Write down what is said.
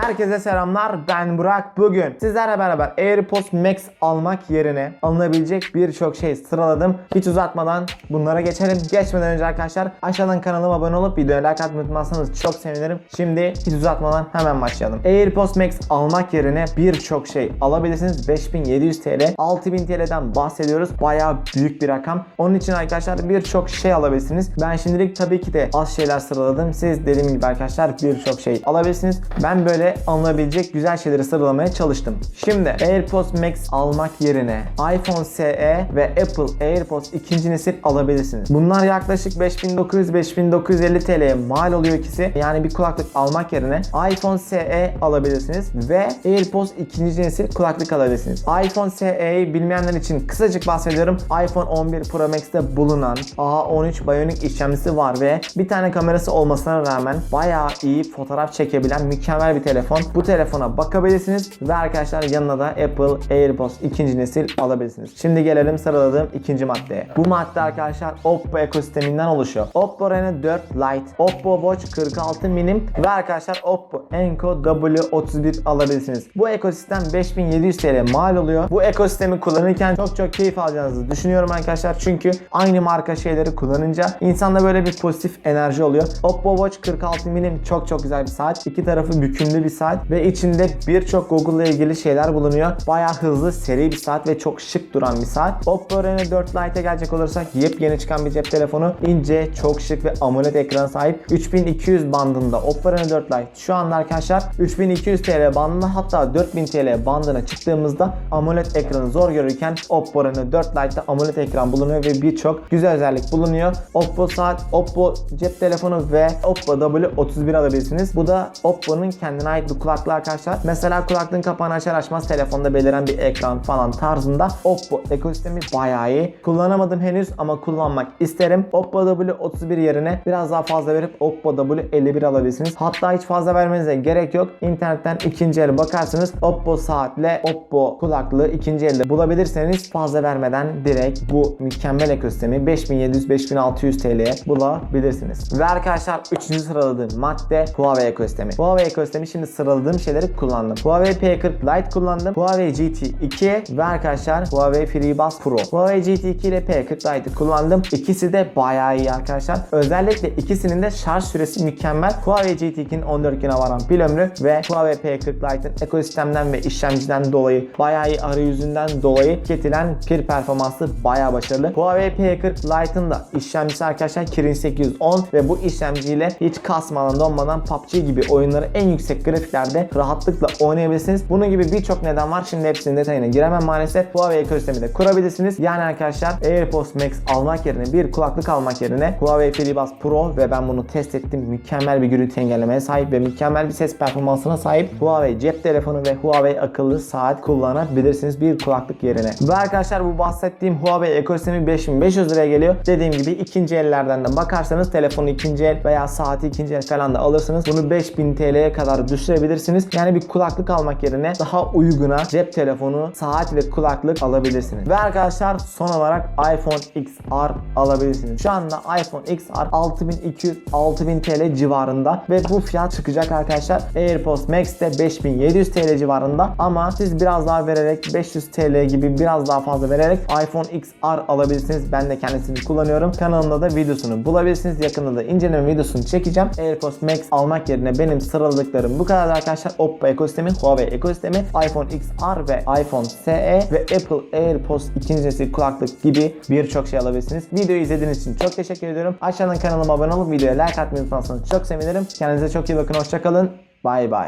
Herkese selamlar ben Burak. Bugün sizlerle beraber AirPods Max almak yerine alınabilecek birçok şey sıraladım. Hiç uzatmadan bunlara geçelim. Geçmeden önce arkadaşlar aşağıdan kanalıma abone olup videoya like atmayı unutmazsanız çok sevinirim. Şimdi hiç uzatmadan hemen başlayalım. AirPods Max almak yerine birçok şey alabilirsiniz. 5700 TL, 6000 TL'den bahsediyoruz. Bayağı büyük bir rakam. Onun için arkadaşlar birçok şey alabilirsiniz. Ben şimdilik tabii ki de az şeyler sıraladım. Siz dediğim gibi arkadaşlar birçok şey alabilirsiniz. Ben böyle alınabilecek güzel şeyleri sıralamaya çalıştım. Şimdi AirPods Max almak yerine iPhone SE ve Apple AirPods ikinci nesil alabilirsiniz. Bunlar yaklaşık 5900-5950 TL'ye mal oluyor ikisi. Yani bir kulaklık almak yerine iPhone SE alabilirsiniz ve AirPods ikinci nesil kulaklık alabilirsiniz. iPhone SE'yi bilmeyenler için kısacık bahsediyorum. iPhone 11 Pro Max'te bulunan A13 Bionic işlemcisi var ve bir tane kamerası olmasına rağmen bayağı iyi fotoğraf çekebilen mükemmel bir telefon. Bu telefona bakabilirsiniz ve arkadaşlar yanına da Apple AirPods ikinci nesil alabilirsiniz. Şimdi gelelim sıraladığım ikinci maddeye. Bu madde arkadaşlar Oppo ekosisteminden oluşuyor. Oppo Reno 4 Lite, Oppo Watch 46 minim ve arkadaşlar Oppo Enco W31 alabilirsiniz. Bu ekosistem 5700 TL mal oluyor. Bu ekosistemi kullanırken çok çok keyif alacağınızı düşünüyorum arkadaşlar. Çünkü aynı marka şeyleri kullanınca insanda böyle bir pozitif enerji oluyor. Oppo Watch 46 minim çok çok güzel bir saat. İki tarafı bükümlü bir saat ve içinde birçok Google ile ilgili şeyler bulunuyor. Bayağı hızlı, seri bir saat ve çok şık duran bir saat. Oppo Reno 4 Lite'e gelecek olursak yepyeni çıkan bir cep telefonu. ince, çok şık ve AMOLED ekrana sahip. 3200 bandında Oppo Reno 4 Lite şu anda arkadaşlar 3200 TL bandına hatta 4000 TL bandına çıktığımızda AMOLED ekranı zor görürken Oppo Reno 4 Lite'da AMOLED ekran bulunuyor ve birçok güzel özellik bulunuyor. Oppo saat, Oppo cep telefonu ve Oppo W31 alabilirsiniz. Bu da Oppo'nun kendine ait bir kulaklığı arkadaşlar. Mesela kulaklığın kapağını açar açmaz telefonda beliren bir ekran falan tarzında Oppo ekosistemi bayağı iyi. Kullanamadım henüz ama kullanmak isterim. Oppo W31 yerine biraz daha fazla verip Oppo W51 alabilirsiniz. Hatta hiç fazla vermenize gerek yok. İnternetten ikinci el bakarsınız. Oppo saatle Oppo kulaklığı ikinci elde bulabilirseniz fazla vermeden direkt bu mükemmel ekosistemi 5700-5600 TL'ye bulabilirsiniz. Ve arkadaşlar 3. sıraladığım madde Huawei ekosistemi. Huawei ekosistemi şimdi sıraladığım şeyleri kullandım. Huawei P40 Lite kullandım. Huawei GT2 ve arkadaşlar Huawei FreeBuds Pro. Huawei GT2 ile P40 Lite'ı kullandım. İkisi de bayağı iyi arkadaşlar. Özellikle ikisinin de şarj süresi mükemmel. Huawei GT2'nin 14 güne varan pil ömrü ve Huawei P40 Lite'ın ekosistemden ve işlemciden dolayı bayağı iyi arayüzünden dolayı tüketilen pil performansı bayağı başarılı. Huawei P40 Lite'ın da işlemcisi arkadaşlar Kirin 810 ve bu işlemciyle hiç kasmadan donmadan PUBG gibi oyunları en yüksek grafiklerde rahatlıkla oynayabilirsiniz. Bunun gibi birçok neden var. Şimdi hepsinin detayına giremem maalesef. Huawei ekosistemi de kurabilirsiniz. Yani arkadaşlar AirPods Max almak yerine bir kulaklık almak yerine Huawei FreeBuds Pro ve ben bunu test ettim. Mükemmel bir gürültü engellemeye sahip ve mükemmel bir ses performansına sahip Huawei cep telefonu ve Huawei akıllı saat kullanabilirsiniz bir kulaklık yerine. Ve arkadaşlar bu bahsettiğim Huawei ekosistemi 5500 liraya geliyor. Dediğim gibi ikinci ellerden de bakarsanız telefonu ikinci el veya saati ikinci el falan da alırsınız. Bunu 5000 TL'ye kadar düşürebilirsiniz. Yani bir kulaklık almak yerine daha uyguna cep telefonu, saat ve kulaklık alabilirsiniz. Ve arkadaşlar son olarak iPhone XR alabilirsiniz. Şu anda iPhone XR 6200-6000 TL civarında ve bu fiyat çıkacak arkadaşlar. AirPods Max de 5700 TL civarında ama siz biraz daha vererek 500 TL gibi biraz daha fazla vererek iPhone XR alabilirsiniz. Ben de kendisini kullanıyorum. Kanalımda da videosunu bulabilirsiniz. Yakında da inceleme videosunu çekeceğim. AirPods Max almak yerine benim sıraladıklarım bu kadar arkadaşlar. Oppo ekosistemi, Huawei ekosistemi, iPhone XR ve iPhone SE ve Apple AirPods ikinci nesil kulaklık gibi birçok şey alabilirsiniz. Videoyu izlediğiniz için çok teşekkür ediyorum. Aşağıdan kanalıma abone olup videoya like atmayı unutmazsanız çok sevinirim. Kendinize çok iyi bakın. Hoşçakalın. Bay bay.